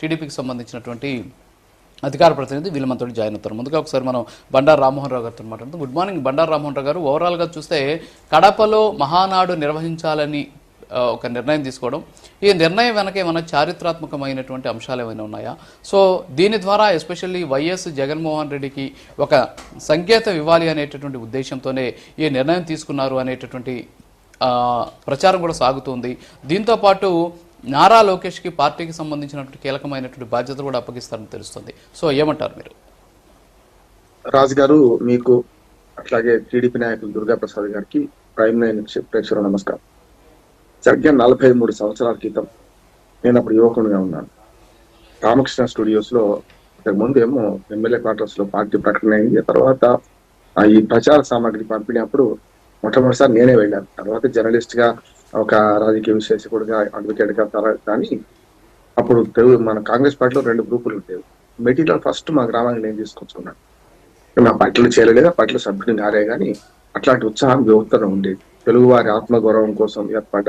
టీడీపీకి సంబంధించినటువంటి అధికార ప్రతినిధి వీళ్ళు జాయిన్ అవుతారు. ముందుగా ఒకసారి మనం బండారు రామ్మోహన్ రావు గారితో మాట్లాడుతాం. గుడ్ మార్నింగ్ బండారు రామ్మోహన్ రావు గారు. ఓవరాల్గా చూస్తే కడపలో మహానాడు నిర్వహించాలని ఒక నిర్ణయం తీసుకోవడం. ఈ నిర్ణయం వెనక ఏమైనా చారిత్రాత్మకమైనటువంటి అంశాలు ఏమైనా ఉన్నాయా? సో దీని ద్వారా ఎస్పెషల్లీ వైఎస్ జగన్మోహన్ రెడ్డికి ఒక సంకేతం ఇవ్వాలి అనేటటువంటి ఉద్దేశంతోనే ఈ నిర్ణయం తీసుకున్నారు అనేటటువంటి ప్రచారం కూడా సాగుతుంది. దీంతో పాటు నారా లోకేష్కి పార్టీకి సంబంధించినటువంటి కీలకమైనటువంటి బాధ్యతలు కూడా అప్పగిస్తారని తెలుస్తుంది. సో ఏమంటారు మీరు? రాజు గారు మీకు అట్లాగే టీడీపీ నాయకులు దుర్గా ప్రసాద్ గారికి ప్రైమ్ లైన్ ప్రేక్షకులు నమస్కారం. సరిగ్గా నలభై మూడు సంవత్సరాల క్రితం నేను అప్పుడు యువకునిగా ఉన్నాను. రామకృష్ణ స్టూడియోస్లో ఇంతకు ముందు ఏమో ఎమ్మెల్యే క్వార్టర్స్లో పార్టీ ప్రకటన అయింది. తర్వాత ఆ ఈ ప్రచార సామాగ్రి పంపిణీ అప్పుడు మొట్టమొదటిసారి నేనే వెళ్ళాను. తర్వాత జర్నలిస్ట్గా ఒక రాజకీయ విశ్లేషకుడిగా అడ్వకేట్గా తర్వాత కానీ అప్పుడు తెలుగు మన కాంగ్రెస్ పార్టీలో రెండు గ్రూపులు ఉండేవి. మెటీరియల్ ఫస్ట్ మా గ్రామానికి నేను తీసుకొచ్చుకున్నాను. నా పట్ల చేరలేదు? ఆ పట్ల సభ్యుడిని కాలే కానీ అట్లాంటి ఉత్సాహం యువతలో ఉండేది. తెలుగు వారి ఆత్మగౌరవం కోసం ఏర్పడ్డ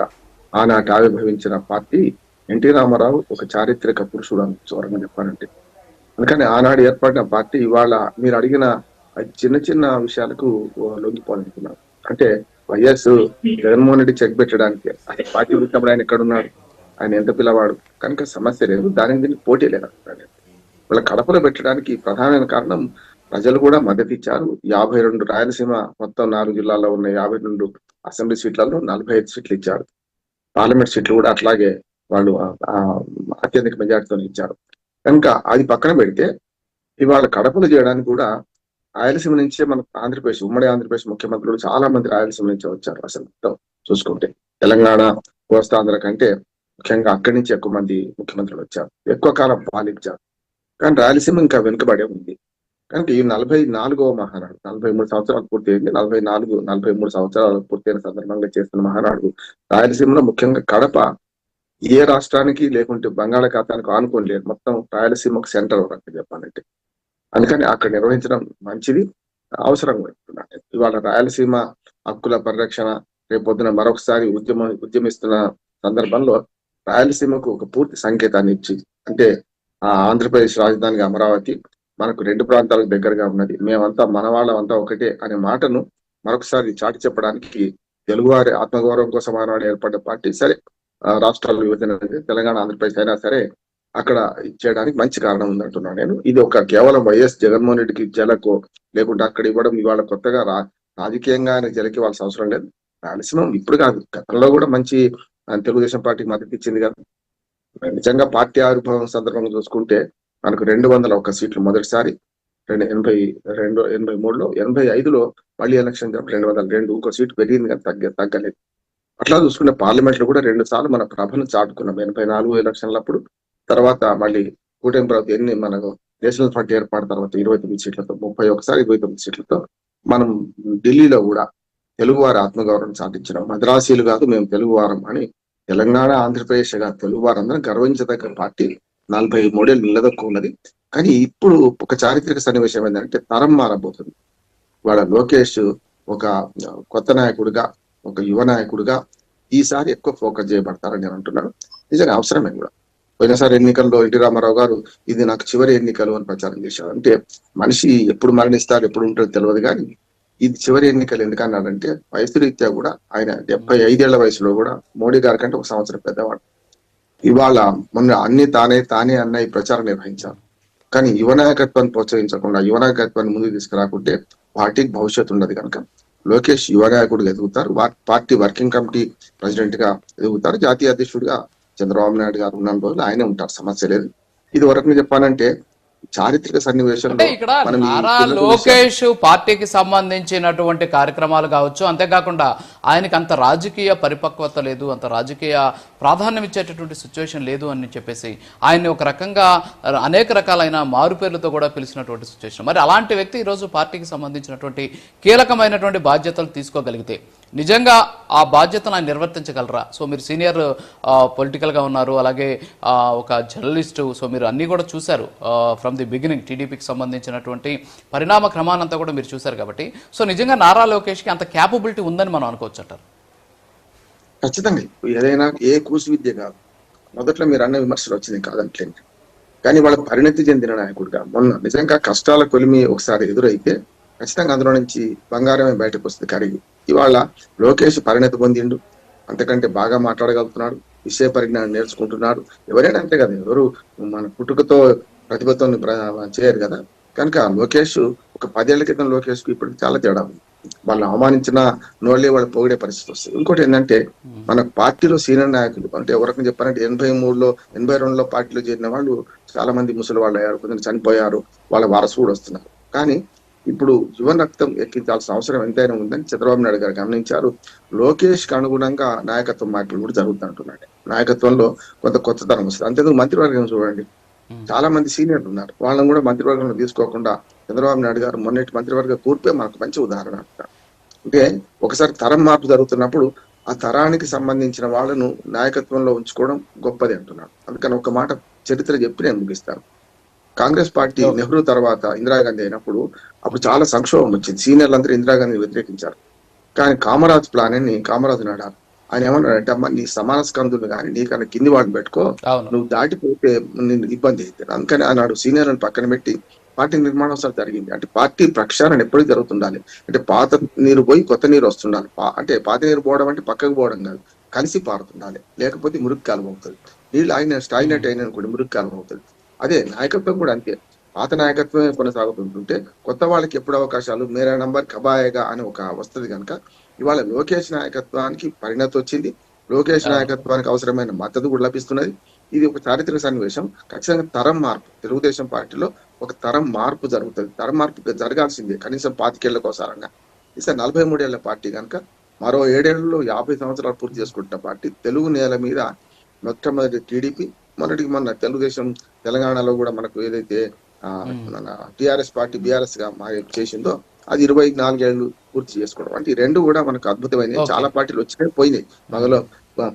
ఆనాటి ఆవిర్భవించిన పార్టీ ఎన్టీ రామారావు ఒక చారిత్రక పురుషుడు అని చూరంగా చెప్పాలంటే. అందుకని ఆనాడు ఏర్పడిన పార్టీ ఇవాళ మీరు అడిగిన చిన్న చిన్న విషయాలకు లొంగిపోవాలనుకున్నారు అంటే వైఎస్ జగన్మోహన్ రెడ్డి చెక్ పెట్టడానికి. ఆయన పార్టీ వచ్చినప్పుడు ఆయన ఎక్కడున్నాడు? ఆయన ఎంత పిల్లవాడు? కనుక సమస్య లేదు. దానికి దీనికి పోటీ లేదు. వాళ్ళ కడపలో పెట్టడానికి ప్రధానమైన కారణం ప్రజలు కూడా మద్దతు ఇచ్చారు. యాభై రెండు రాయలసీమ మొత్తం నాలుగు జిల్లాల్లో ఉన్న యాభై రెండు అసెంబ్లీ సీట్లలో నలభై ఐదు సీట్లు ఇచ్చారు. పార్లమెంట్ సీట్లు కూడా అట్లాగే వాళ్ళు ఆ, అత్యధిక మెజార్టీతో ఇచ్చారు. కనుక అది పక్కన పెడితే ఇవాళ కడపలు చేయడానికి కూడా రాయలసీమ నుంచే మన ఆంధ్రప్రదేశ్ ఉమ్మడి ఆంధ్రప్రదేశ్ ముఖ్యమంత్రులు చాలా మంది రాయలసీమ నుంచే వచ్చారు అసలు. మొత్తం చూసుకుంటే తెలంగాణ కోస్తాంధ్ర కంటే ముఖ్యంగా అక్కడి నుంచి ఎక్కువ మంది ముఖ్యమంత్రులు వచ్చారు. ఎక్కువ కాలం పాలించారు. కానీ రాయలసీమ ఇంకా వెనుకబడే ఉంది. కనుక ఈ నలభై నాలుగవ మహానాడు నలభై మూడు సంవత్సరాలు పూర్తయింది నలభై నాలుగు నలభై మూడు సంవత్సరాలు పూర్తయిన సందర్భంగా చేస్తున్న మహానాడు రాయలసీమలో ముఖ్యంగా కడప ఏ రాష్ట్రానికి లేకుంటే బంగాళాఖాతానికి ఆనుకోని లేదు మొత్తం రాయలసీమకు సెంటర్ వరకు చెప్పాలంటే. అందుకని అక్కడ నిర్వహించడం మంచిది. అవసరం ఇవాళ రాయలసీమ హక్కుల పరిరక్షణ రేపొద్దున మరొకసారి ఉద్యమం ఉద్యమిస్తున్న సందర్భంలో రాయలసీమకు ఒక పూర్తి సంకేతాన్ని ఇచ్చి అంటే ఆ ఆంధ్రప్రదేశ్ రాజధానిగా అమరావతి మనకు రెండు ప్రాంతాలకు దగ్గరగా ఉన్నది. మేమంతా మనవాళ్ళమంతా ఒకటే అనే మాటను మరొకసారి చాటి చెప్పడానికి తెలుగువారి ఆత్మగౌరవం కోసం ఆనాడు ఏర్పడ్డ పార్టీ సరే రాష్ట్రాల విభజన తెలంగాణ ఆంధ్రప్రదేశ్ అయినా సరే అక్కడ ఇచ్చేయడానికి మంచి కారణం ఉందంటున్నాను నేను. ఇది ఒక కేవలం వైఎస్ జగన్మోహన్ రెడ్డికి జలకు లేకుంటే అక్కడ ఇవ్వడం ఇవాళ కొత్తగా రా రాజకీయంగా ఆయన జలకి వాళ్ళ అవసరం లేదు. మాక్సిమం ఇప్పుడు కాదు. గతంలో కూడా మంచి తెలుగుదేశం పార్టీకి మద్దతు ఇచ్చింది కదా. నిజంగా పార్టీ ఆవిర్భావం సందర్భంగా చూసుకుంటే మనకు రెండు వందల ఒక్క సీట్లు మొదటిసారి రెండు ఎనభై రెండు ఎనభై మూడులో ఎనభై ఐదులో మళ్ళీ ఎలక్షన్ జరిపి రెండు వందల రెండు ఇంకో సీటు పెరిగింది కానీ తగ్గ తగ్గలేదు. అట్లా చూసుకుంటే పార్లమెంట్లో కూడా రెండు సార్లు మన ప్రభను చాటుకున్నాం. ఎనభై నాలుగు ఎలక్షన్లప్పుడు తర్వాత మళ్ళీ కూటమి ప్రభుత్వం ఎన్ని మనకు నేషనల్ పార్టీ ఏర్పాటు తర్వాత ఇరవై తొమ్మిది సీట్లతో ముప్పై ఒకసారి ఇరవై తొమ్మిది సీట్లతో మనం ఢిల్లీలో కూడా తెలుగువారి ఆత్మగౌరవం సాధించడం. మద్రాసీలు కాదు మేము తెలుగువారం అని తెలంగాణ ఆంధ్రప్రదేశ్గా తెలుగువారు అందరం గర్వించదగ్గ పార్టీ. నలభై మూడేళ్ళు నిలదొక్కున్నది. కానీ ఇప్పుడు ఒక చారిత్రక సన్నివేశం ఏంటంటే తరం మారబోతుంది. వాళ్ళ లోకేష్ ఒక కొత్త నాయకుడిగా ఒక యువ నాయకుడిగా ఈసారి ఎక్కువ ఫోకస్ చేయబడతారని నేను అంటున్నాను. నిజంగా అవసరమే కూడా. పోయినసారి ఎన్నికల్లో ఎన్టీ రామారావు గారు ఇది నాకు చివరి ఎన్నికలు అని ప్రచారం చేశారు. అంటే మనిషి ఎప్పుడు మరణిస్తారు ఎప్పుడు ఉంటారో తెలియదు కానీ ఇది చివరి ఎన్నికలు ఎందుకన్నాడంటే వయసు రీత్యా కూడా ఆయన డెబ్బై ఐదేళ్ళ వయసులో కూడా మోడీ గారి కంటే ఒక సంవత్సరం పెద్దవాడు. ఇవాళ మొన్న అన్ని తానే తానే అన్న ఈ ప్రచారం నిర్వహించారు. కానీ యువ నాయకత్వాన్ని ప్రోత్సహించకుండా యువ నాయకత్వాన్ని ముందుకు తీసుకురాకుంటే పార్టీకి భవిష్యత్తు ఉండదు కనుక లోకేష్ యువ నాయకుడిగా ఎదుగుతారు పార్టీ వర్కింగ్ కమిటీ ప్రెసిడెంట్గా ఎదుగుతారు జాతీయ అధ్యక్షుడిగా చంద్రబాబు నాయుడు గారు ఉన్న రోజులు ఆయనే ఉంటారు సమస్య లేదు. ఇది వరకు చెప్పాలంటే చారిత్రక సన్నివేశంలో ఇక్కడ నారా లోకేష్ పార్టీకి సంబంధించినటువంటి కార్యక్రమాలు కావచ్చు అంతేకాకుండా ఆయనకి అంత రాజకీయ పరిపక్వత లేదు అంత రాజకీయ ప్రాధాన్యం ఇచ్చేటటువంటి సిచ్యువేషన్ లేదు అని చెప్పేసి ఆయన్ని ఒక రకంగా అనేక రకాలైన మారుపేర్లతో కూడా పిలిచినటువంటి సిచ్యువేషన్ మరి అలాంటి వ్యక్తి ఈరోజు పార్టీకి సంబంధించినటువంటి కీలకమైనటువంటి బాధ్యతలు తీసుకోగలిగితే నిజంగా ఆ బాధ్యతను ఆయన నిర్వర్తించగలరా? సో మీరు సీనియర్ పొలిటికల్గా ఉన్నారు అలాగే ఒక జర్నలిస్టు సో మీరు అన్ని కూడా చూశారు ఫ్రమ్ ది బిగినింగ్ టీడీపీకి సంబంధించినటువంటి పరిణామ క్రమానంతా కూడా మీరు చూశారు కాబట్టి. సో నిజంగా నారా లోకేష్కి అంత క్యాపబిలిటీ ఉందని మనం అనుకోవచ్చు అంటారు ఖచ్చితంగా ఏదైనా ఏ కూసు విద్య కాదు. మొదట్లో మీరు అన్న విమర్శలు వచ్చింది కాదంటలేదు కానీ వాళ్ళ పరిణతి చెందిన నాయకుడుగా మొన్న నిజంగా కష్టాల కొలిమి ఒకసారి ఎదురైతే ఖచ్చితంగా అందులో నుంచి బంగారమే బయటకు వస్తుంది కరిగి. ఇవాళ లోకేష్ పరిణతి పొందిండు. అంతకంటే బాగా మాట్లాడగలుగుతున్నాడు. విషయ పరిజ్ఞానం నేర్చుకుంటున్నాడు. ఎవరైనా అంతే కదా ఎవరు మన పుట్టుకతో ప్రతిభతో ప్ర- చేయరు కదా. కనుక లోకేష్ ఒక పదేళ్ళ క్రితం లోకేష్కు ఇప్పుడు చాలా తేడా ఉంది. వాళ్ళు అవమానించిన నోళ్ళే వాళ్ళు పొగిడే పరిస్థితి వస్తుంది. ఇంకోటి ఏంటంటే మన పార్టీలో సీనియర్ నాయకులు అంటే ఎవరికి చెప్పారంటే ఎనభై మూడులో ఎనభై రెండులో పార్టీలో చేరిన వాళ్ళు చాలా మంది ముసలి వాళ్ళు అయ్యారు కొందరు చనిపోయారు వాళ్ళ వారసు కూడా వస్తున్నారు. కానీ ఇప్పుడు యువ రక్తం ఎక్కించాల్సిన అవసరం ఎంతైనా ఉందని చంద్రబాబు నాయుడు గారు గమనించారు. లోకేష్కి అనుగుణంగా నాయకత్వం మార్పులు కూడా జరుగుతుంటున్నాయి నాయకత్వంలో కొంత కొత్తతనం వస్తుంది. అంతేందుకు మంత్రివర్గం చూడండి. చాలా మంది సీనియర్లు ఉన్నారు. వాళ్ళని కూడా మంత్రివర్గంలో తీసుకోకుండా చంద్రబాబు నాయుడు గారు మొన్నటి మంత్రివర్గ కూర్పే మనకు మంచి ఉదాహరణ. అంటే. ఒకసారి తరం మార్పు జరుగుతున్నప్పుడు ఆ తరానికి సంబంధించిన వాళ్ళను నాయకత్వంలో ఉంచుకోవడం గొప్పది అంటున్నాడు. అందుకని ఒక మాట చరిత్ర చెప్పి నేను ముగిస్తాను. కాంగ్రెస్ పార్టీ నెహ్రూ తర్వాత ఇందిరాగాంధీ అయినప్పుడు అప్పుడు చాలా సంక్షోభం వచ్చింది. సీనియర్లు అందరూ ఇందిరాగాంధీ వ్యతిరేకించారు. కానీ కామరాజ్ ప్లాన్ అని కామరాజ్ నాడారు ఆయన ఏమన్నాడంటే అమ్మ నీ సమాన స్కందులు కానీ నీకన్నా కింది వాడిని పెట్టుకో. నువ్వు దాటిపోతే నిన్ను ఇబ్బంది అవుతుంది అందుకని ఆనాడు సీనియర్లను పక్కన పెట్టి పార్టీ నిర్మాణం అసలు జరిగింది. అంటే పార్టీ ప్రక్షాళన ఎప్పటికీ జరుగుతుండాలి. అంటే పాత నీరు పోయి కొత్త నీరు వస్తుండాలి. అంటే పాత నీరు పోవడం అంటే పక్కకు పోవడం కాదు. కలిసి పారుతుండాలి. లేకపోతే మురుగు కాలం అవుతుంది నీళ్ళు ఆయన స్టాయినట్ అయిన అనుకోండి మురుగు కాలం అవుతుంది అదే నాయకత్వం కూడా అంతే. పాత నాయకత్వమే కొనసాగుతుంటుంటే కొత్త వాళ్ళకి ఎప్పుడు అవకాశాలు మేరా నంబర్ కబాయగా అని ఒక వస్తుంది కనుక ఇవాళ లోకేష్ నాయకత్వానికి పరిణతి వచ్చింది. లోకేష్ నాయకత్వానికి అవసరమైన మద్దతు కూడా లభిస్తున్నది. ఇది ఒక చారిత్రక సన్నివేశం. ఖచ్చితంగా తరం మార్పు. తెలుగుదేశం పార్టీలో ఒక తరం మార్పు జరుగుతుంది. తరం మార్పు జరగాల్సిందే. కనీసం పాతికేళ్ళకోసారంగా ఈసారి నలభై మూడేళ్ళ పార్టీ కనుక మరో ఏడేళ్ళలో యాభై సంవత్సరాలు పూర్తి చేసుకుంటున్న పార్టీ తెలుగు నేల మీద మొట్టమొదటి టీడీపీ. మొన్నటికి మొన్న తెలుగుదేశం తెలంగాణలో కూడా మనకు ఏదైతే మన టిఆర్ఎస్ పార్టీ బీఆర్ఎస్గా చేసిందో అది ఇరవై నాలుగేళ్ళు పూర్తి చేసుకోవడం. అంటే ఈ రెండు కూడా మనకు అద్భుతమైనవి. చాలా పార్టీలు వచ్చినాయి పోయినాయి. మగలో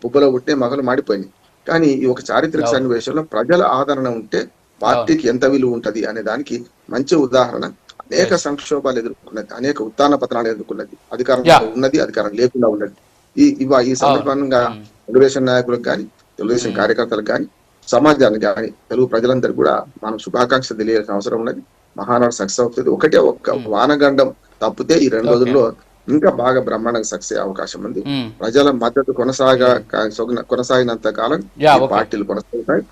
పుబ్బలో పుట్టే మగలు మాడిపోయినాయి. కానీ ఈ ఒక చారిత్రక. సన్నివేశంలో ప్రజల ఆదరణ ఉంటే పార్టీకి ఎంత విలువ ఉంటది అనే దానికి మంచి ఉదాహరణ. అనేక సంక్షోభాలు ఎదుర్కొన్నది అనేక ఉత్తాన పతనాలు ఎదుర్కొన్నది. అధికారం. ఉన్నది అధికారం లేకుండా ఉన్నది. ఈ ఇవ ఈ సందర్భంగా. తెలుగుదేశం నాయకులకు కానీ తెలుగుదేశం కార్యకర్తలకు కానీ సమాజానికి కానీ తెలుగు ప్రజలందరికీ కూడా మనం శుభాకాంక్షలు తెలియాల్సిన అవసరం ఉన్నది. మహానాడు సక్సెస్ అవుతుంది. ఒకటే ఒక్క వానగండం తప్పితే ఈ రెండు. రోజుల్లో ఇంకా బాగా బ్రహ్మాండంగా సక్సెస్ అయ్యే అవకాశం ఉంది. ఉమ్. ప్రజల మద్దతు కొనసాగా కొన- కొనసాగినంత కాలం. పార్టీలు కొనసాగుతాయి.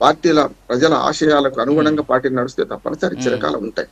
పార్టీల ప్రజల ఆశయాలకు అనుగుణంగా పార్టీలు నడిస్తే తప్పనిసరి చిరకాలం ఉంటాయి.